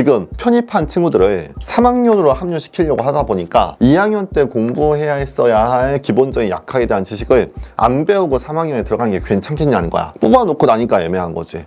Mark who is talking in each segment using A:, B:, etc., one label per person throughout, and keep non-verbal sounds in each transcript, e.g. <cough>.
A: 지금 편입한 친구들을 3학년으로 합류시키려고 하다 보니까 2학년 때 공부해야 했어야 할 기본적인 약학에 대한 지식을 안 배우고 3학년에 들어간 게 괜찮겠냐는 거야. 뽑아놓고 나니까 애매한 거지.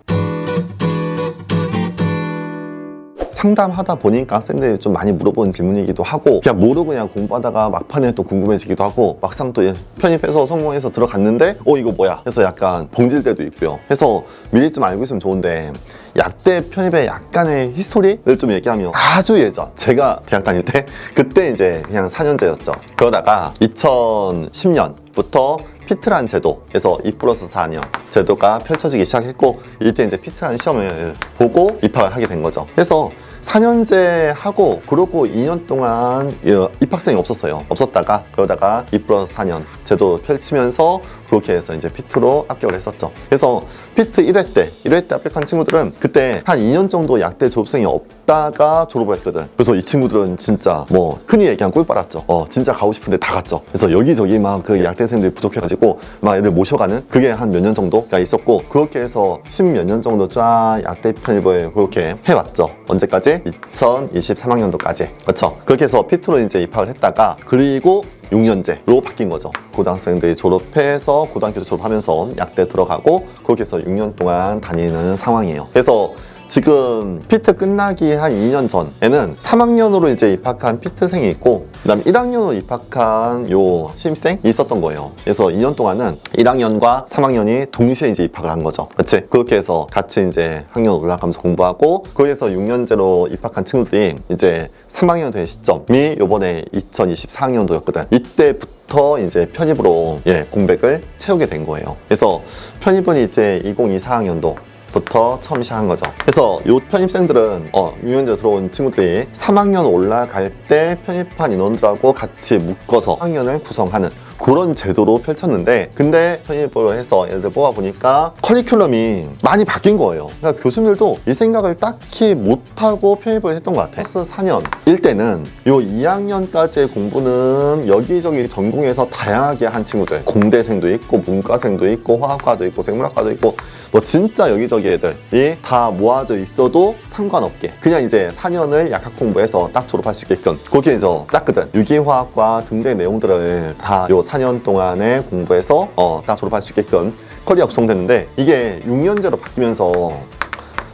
A: 상담하다 보니까 학생들이 좀 많이 물어보는 질문이기도 하고 그냥 모르고 그냥 공부하다가 막판에 또 궁금해지기도 하고 막상 또 편입해서 성공해서 들어갔는데 어 이거 뭐야 해서 약간 봉질 때도 있고요 해서 미리 좀 알고 있으면 좋은데 약대 편입의 약간의 히스토리를 좀 얘기하면 아주 예전 제가 대학 다닐 때 그때 이제 그냥 4년제였죠. 그러다가 2010년 부터 피트란 제도에서 2 플러스 4년 제도가 펼쳐지기 시작했고 이때 이제 피트란 시험을 보고 입학을 하게 된 거죠. 그래서 4년제 하고 그러고 2년 동안 어, 입학생이 없었어요. 없었다가 그러다가 2 플러스 4년 제도 펼치면서 그렇게 해서 이제 피트로 합격을 했었죠. 그래서 피트 1회 때 1회 때 합격한 친구들은 그때 한 2년 정도 약대 졸업생이 없 다가 졸업을 했거든. 그래서 이 친구들은 진짜 뭐 흔히 얘기한 꿀 빨았죠. 어 진짜 가고 싶은데 다 갔죠. 그래서 여기저기 막 그 약대생들이 부족해가지고 막 애들 모셔가는 그게 한 몇 년 정도가 있었고 그렇게 해서 십 몇 년 정도 쫙 약대 편입을 그렇게 해왔죠. 언제까지? 2023학년도까지. 그렇죠. 그렇게 해서 피트로 이제 입학을 했다가 그리고 6년제로 바뀐 거죠. 고등학생들이 졸업해서 고등학교 졸업하면서 약대 들어가고 그렇게 해서 6년 동안 다니는 상황이에요. 그래서 지금 피트 끝나기 한 2년 전에는 3학년으로 이제 입학한 피트생이 있고 그다음 1학년으로 입학한 요 신입생이 있었던 거예요. 그래서 2년 동안은 1학년과 3학년이 동시에 이제 입학을 한 거죠. 그렇지? 그렇게 해서 같이 이제 학년 올라가면서 공부하고 거기에서 6년제로 입학한 친구들이 이제 3학년 된 시점이 요번에 2024학년도였거든. 이때부터 이제 편입으로 예, 공백을 채우게 된 거예요. 그래서 편입은 이제 2024학년도 부터 처음 시작한 거죠. 그래서 요 편입생들은 어, 6년제 들어온 친구들이 3학년 올라갈 때 편입한 인원들하고 같이 묶어서 학년을 구성하는 그런 제도로 펼쳤는데 근데 편입을 해서 얘들 뽑아보니까 커리큘럼이 많이 바뀐 거예요. 그러니까 교수님들도 이 생각을 딱히 못하고 편입을 했던 것 같아. 플러스 4년 일 때는 요 2학년까지의 공부는 여기저기 전공에서 다양하게 한 친구들 공대생도 있고 문과생도 있고 화학과도 있고 생물학과도 있고 뭐 진짜 여기저기 애들이 다 모아져 있어도 상관없게 그냥 이제 4년을 약학 공부해서 딱 졸업할 수 있게끔 해서 짰거든 유기화학과 등등 내용들을 다요 4년 동안에 공부해서 어, 딱 졸업할 수 있게끔 커리어 구성됐는데 이게 6년제로 바뀌면서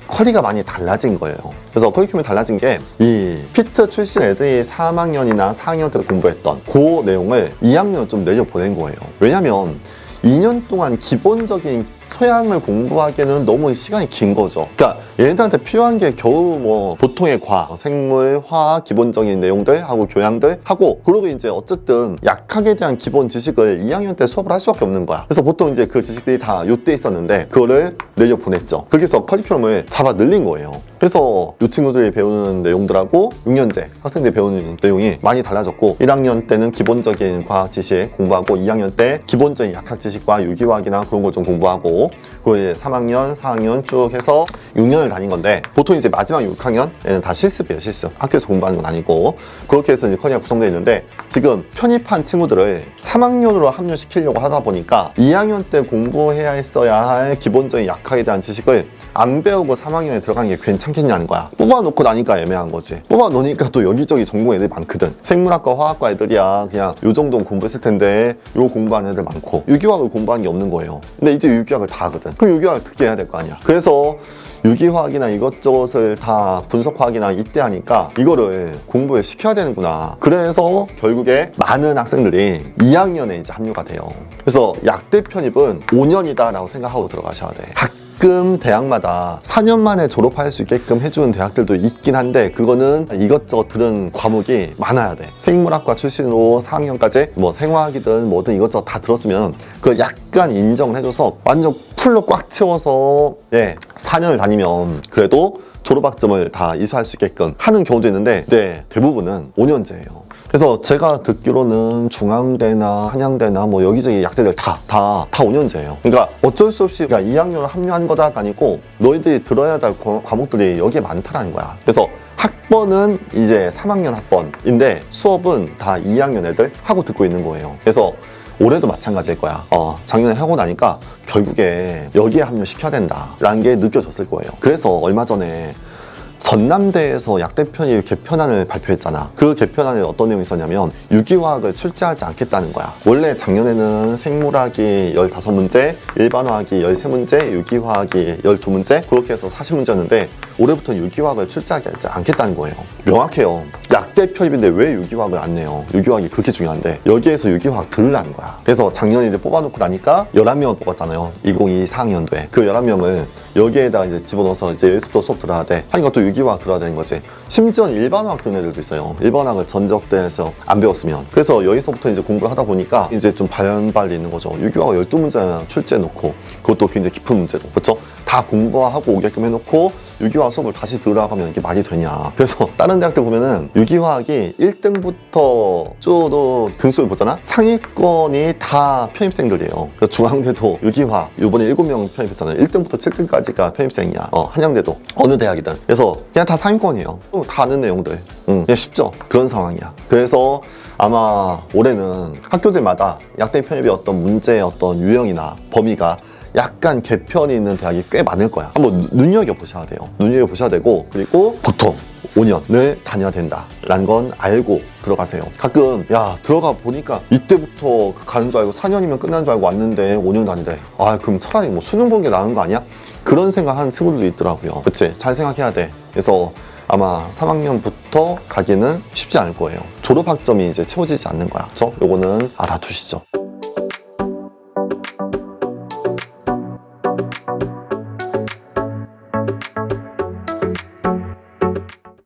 A: 커리가 많이 달라진 거예요. 그래서 커리큘럼이 달라진 게 이 피트 출신 애들이 3학년이나 4학년 때 공부했던 그 내용을 2학년 좀 내려 보낸 거예요. 왜냐면 2년 동안 기본적인 소양을 공부하기에는 너무 시간이 긴 거죠. 그러니까 얘네들한테 필요한 게 겨우 뭐 보통의 과학, 생물, 화학 기본적인 내용들 하고 교양들 하고 그러고 이제 어쨌든 약학에 대한 기본 지식을 2학년 때 수업을 할 수밖에 없는 거야. 그래서 보통 이제 그 지식들이 다 요때 있었는데 그거를 내려 보냈죠. 그래서 커리큘럼을 잡아 늘린 거예요. 그래서 이 친구들이 배우는 내용들하고 6년제 학생들이 배우는 내용이 많이 달라졌고 1학년 때는 기본적인 과학 지식 공부하고 2학년 때 기본적인 약학 지식과 유기화학이나 그런 걸 좀 공부하고 그리고 이제 3학년, 4학년 쭉 해서 6년을 다닌 건데 보통 이제 마지막 6학년에는 다 실습이에요 실습. 학교에서 공부하는 건 아니고. 그렇게 해서 이제 커리가 구성되어 있는데 지금 편입한 친구들을 3학년으로 합류시키려고 하다 보니까 2학년 때 공부해야 했어야 할 기본적인 약학에 대한 지식을 안 배우고 3학년에 들어간 게 괜찮 겠냐는 거야 뽑아놓고 나니까 애매한 거지. 뽑아놓으니까 또 여기저기 전공 애들이 많거든. 생물학과 화학과 애들이야. 그냥 요 정도는 공부했을 텐데 요 공부하는 애들 많고. 유기화학을 공부한 게 없는 거예요. 근데 이제 유기화학을 다 하거든. 그럼 유기화학 듣게 해야 될 거 아니야. 그래서 유기화학이나 이것저것을 다 분석화학이나 이때 하니까 이거를 공부를 시켜야 되는구나. 그래서 결국에 많은 학생들이 2학년에 이제 합류가 돼요. 그래서 약대 편입은 5년이다라고 생각하고 들어가셔야 돼. 가끔 대학마다 4년 만에 졸업할 수 있게끔 해주는 대학들도 있긴 한데 그거는 이것저것 들은 과목이 많아야 돼. 생물학과 출신으로 4학년까지 뭐 생화학이든 뭐든 이것저것 다 들었으면 그걸 약간 인정을 해줘서 완전 풀로 꽉 채워서 예 4년을 다니면 그래도 졸업학점을 다 이수할 수 있게끔 하는 경우도 있는데 네 대부분은 5년제예요. 그래서 제가 듣기로는 중앙대나 한양대나 뭐 여기저기 약대들 다, 다, 다 5년제예요. 그러니까 어쩔 수 없이 그러니까 2학년을 합류한 거다가 아니고 너희들이 들어야 될 과- 과목들이 여기에 많다라는 거야. 그래서 학번은 이제 3학년 학번인데 수업은 다 2학년 애들 하고 듣고 있는 거예요. 그래서 올해도 마찬가지일 거야. 어, 작년에 하고 나니까 결국에 여기에 합류시켜야 된다라는 게 느껴졌을 거예요. 그래서 얼마 전에 전남대에서 약대 편입 개편안을 발표했잖아. 그 개편안에 어떤 내용이 있었냐면 유기화학을 출제하지 않겠다는 거야. 원래 작년에는 생물학이 15문제, 일반화학이 13문제, 유기화학이 12문제 그렇게 해서 40문제였는데 올해부터는 유기화학을 출제하지 않겠다는 거예요. 명확해요. 약대 편입인데 왜 유기화학을 안 내요? 유기화학이 그렇게 중요한데 여기에서 유기화학 들으라는 거야. 그래서 작년에 이제 뽑아놓고 나니까 11명을 뽑았잖아요. 2024학년도에. 그 11명을 여기에다 이제 집어넣어서 이제 여기서부터 수업 들어야 돼. 하니까 또 유기 화학 들어야 되는 거지. 심지어 일반화학 듣는 애들도 있어요. 일반화학을 전적대에서 안 배웠으면. 그래서 여기서부터 이제 공부를 하다 보니까 이제 좀 반발이 있는 거죠. 유기화학 12문제 출제해 놓고 그것도 굉장히 깊은 문제로. 그렇죠? 다 공부하고 오게끔 해놓고 유기화학 수업을 다시 들어가면 이게 말이 되냐. 그래서 <laughs> 다른 대학들 보면은 유기화학이 1등부터 쭉 등수를 보잖아? 상위권이 다 편입생들이에요. 중앙대도 유기화학 이번에 7명 편입했잖아요. 1등부터 7등까지가 편입생이야. 어, 한양대도. 어느 대학이든. 그래서 그냥 다 상위권이에요. 어, 다 아는 내용들. 응, 쉽죠? 그런 상황이야. 그래서 아마 올해는 학교들마다 약대 편입의 어떤 문제의 어떤 유형이나 범위가 약간 개편이 있는 대학이 꽤 많을 거야. 한번 눈- 눈여겨 보셔야 돼요. 눈여겨 보셔야 되고, 그리고 보통 5년을 다녀야 된다라는 건 알고 들어가세요. 가끔, 야, 들어가 보니까 이때부터 가는 줄 알고 4년이면 끝나는 줄 알고 왔는데 5년 다니래. 아, 그럼 차라리 뭐 수능 본 게 나은 거 아니야? 그런 생각하는 친구들도 있더라고요. 그치? 잘 생각해야 돼. 그래서 아마 3학년부터 가기는 쉽지 않을 거예요. 졸업 학점이 이제 채워지지 않는 거야. 그쵸? 요거는 알아두시죠.